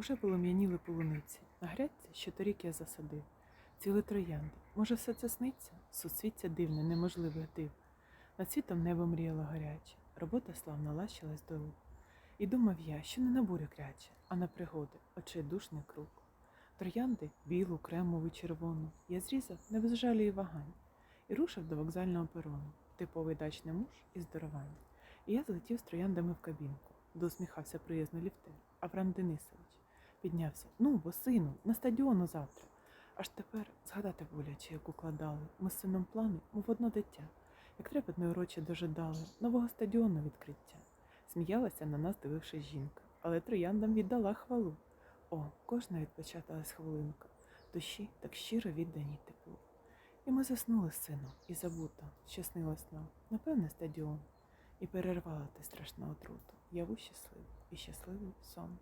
Уже полум'яніли полуниці, на грядці, що торік я засадив. Ціли троянди. Може, все це сниться? Суцвіття дивне, неможливих див. Над світом небо мріяло гаряче, робота славно лащилась до рук. І думав я, що не на бурю кряче, а на пригоди, очайдушний круг. Троянди білу, кремову, червону. Я зрізав не без жалю і вагань, і рушив до вокзального перону, типовий дачний муж і здоровань. І я злетів з трояндами в кабінку, досміхався приязно ліфтер, Авраам Денисович. Піднявся. Ну, бо сину, на стадіону завтра. Аж тепер згадати боляче, як укладали. Ми з сином плани, мов одно дитя, як трепетно урочі дожидали нового стадіону відкриття. Сміялася на нас, дивившись жінка, але трояндам віддала хвалу. О, кожна відпечаталась хвилинка, душі так щиро віддані теплу. І ми заснули з сином, і забуто, що снилось нам, напевне, стадіон, і перервала ти страшна отруту. Яву щасливу і щасливий сон.